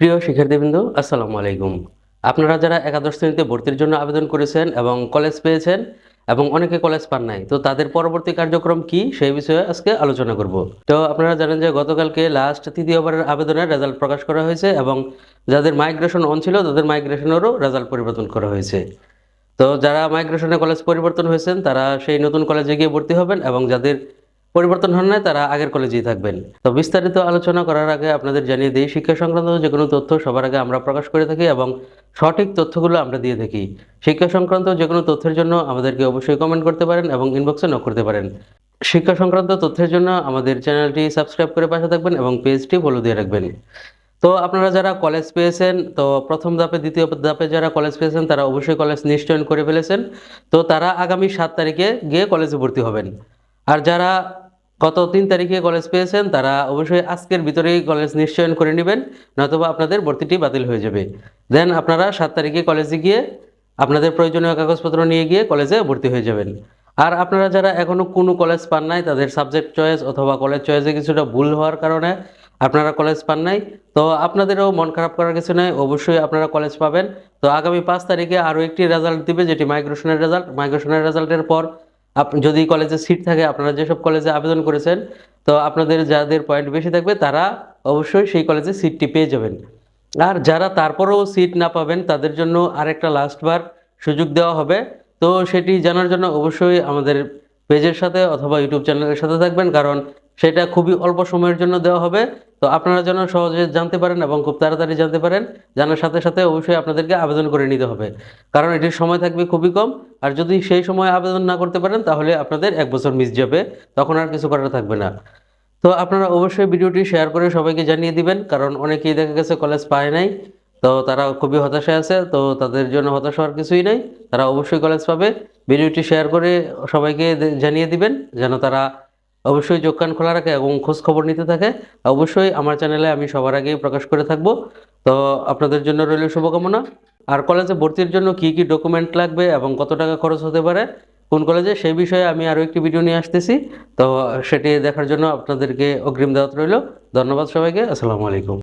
প্রিয় শিক্ষার্থীবৃন্দ, আসসালামু আলাইকুম। আপনারা যারা একাদশ শ্রেণীতে ভর্তির জন্য আবেদন করেছেন এবং কলেজ পেয়েছেন এবং অনেকে কলেজ পান নাই, তো তাদের পরবর্তী কার্যক্রম কি সেই বিষয়ে আজকে আলোচনা করব। তো আপনারা জানেন যে গতকালকে লাস্ট তৃতীয়বারের আবেদনের রেজাল্ট প্রকাশ করা হয়েছে এবং যাদের মাইগ্রেশন অন ছিল, তাদের মাইগ্রেশনেরও রেজাল্ট পরিবর্তন করা হয়েছে। তো যারা মাইগ্রেশনে কলেজ পরিবর্তন হয়েছেন, তারা সেই নতুন কলেজে গিয়ে ভর্তি হবেন এবং যাদের পরিবর্তন হন নাই, তারা আগের কলেজেই থাকবেন। তো বিস্তারিত আলোচনা করার আগে আপনাদের জানিয়ে দিই, শিক্ষা সংক্রান্ত যে কোনো তথ্য সবার আগে আমরা প্রকাশ করে থাকি এবং সঠিক তথ্যগুলো আমরা দিয়ে থাকি। শিক্ষা সংক্রান্ত যে কোনো তথ্যের জন্য আমাদেরকে অবশ্যই কমেন্ট করতে পারেন এবং ইনবক্সে নক করতে পারেন। শিক্ষা সংক্রান্ত তথ্যের জন্য আমাদের চ্যানেলটি সাবস্ক্রাইব করে পাশে থাকবেন এবং পেজটি ফলো দিয়ে রাখবেন। তো আপনারা যারা কলেজ পেয়েছেন, তো প্রথম ধাপে, দ্বিতীয় ধাপে যারা কলেজ পেয়েছেন, তারা অবশ্যই কলেজ নিশ্চয়ন করে ফেলেছেন। তো তারা আগামী সাত তারিখে গিয়ে কলেজে ভর্তি হবেন। আর যারা গত তিন তারিখে কলেজ পেয়েছেন, তারা অবশ্যই আজকের ভিতরেই কলেজ নিশ্চয়ন করে নেবেন, নয়তোবা আপনাদের ভর্তিটি বাতিল হয়ে যাবে। দেন আপনারা সাত তারিখে কলেজে গিয়ে আপনাদের প্রয়োজনীয় কাগজপত্র নিয়ে গিয়ে কলেজে ভর্তি হয়ে যাবেন। আর আপনারা যারা এখনও কোনো কলেজ পান নাই, তাদের সাবজেক্ট চয়েস অথবা কলেজ চয়েসে কিছুটা ভুল হওয়ার কারণে আপনারা কলেজ পান নাই, তো আপনাদেরও মন খারাপ করার কিছু নেই, অবশ্যই আপনারা কলেজ পাবেন। তো আগামী পাঁচ তারিখে আরও একটি রেজাল্ট দিবে, যেটি মাইগ্রেশনের রেজাল্ট মাইগ্রেশনের রেজাল্টের পর যদি কলেজে সিট থাকে, আপনারা যেসব কলেজে আবেদন করেছেন, তো আপনাদের যাদের পয়েন্ট বেশি থাকবে, তারা অবশ্যই সেই কলেজে সিটটি পেয়ে যাবেন। আর যারা তারপরেও সিট না পাবেন, তাদের জন্য আরেকটা লাস্টবার সুযোগ দেওয়া হবে। তো সেটি জানার জন্য অবশ্যই আমাদের পেজের সাথে অথবা ইউটিউব চ্যানেলের সাথে থাকবেন, কারণ সেটা খুবই অল্প সময়ের জন্য দেওয়া হবে। তো আপনারা যেন সহজে জানতে পারেন এবং খুব তাড়াতাড়ি জানতে পারেন, জানার সাথে সাথে অবশ্যই আপনাদেরকে আবেদন করে নিতে হবে। কারণ এটির সময় থাকবে খুবই কম। আর যদি সেই সময় আবেদন না করতে পারেন, তাহলে আপনাদের এক বছর মিস যাবে। তখন আর কিছু করার থাকবে না। তো আপনারা অবশ্যই ভিডিওটি শেয়ার করে সবাইকে জানিয়ে দিবেন, কারণ অনেকেই দেখা গেছে কলেজ পায় নাই, তো তারা খুবই হতাশায় আছে, তো তাদের জন্য হতাশ হওয়ার কিছুই নাই। তারা অবশ্যই কলেজ পাবে। ভিডিওটি শেয়ার করে সবাইকে জানিয়ে দিবেন, যেন তারা অবশ্যই চোখ কান খোলা রাখে এবং খোঁজ খবর নিতে থাকে। অবশ্যই আমার চ্যানেলে আমি সবার আগেই প্রকাশ করে থাকব। তো আপনাদের জন্য রইল শুভকামনা। আর কলেজে ভর্তির জন্য কি কি ডকুমেন্ট লাগবে এবং কত টাকা খরচ হতে পারে, কোন কলেজে, সেই বিষয়ে আমি আরও একটি ভিডিও নিয়ে আসতেছি। তো সেটি দেখার জন্য আপনাদেরকে অগ্রিম দাওয়াত রইল। ধন্যবাদ সবাইকে। আসসালামু আলাইকুম।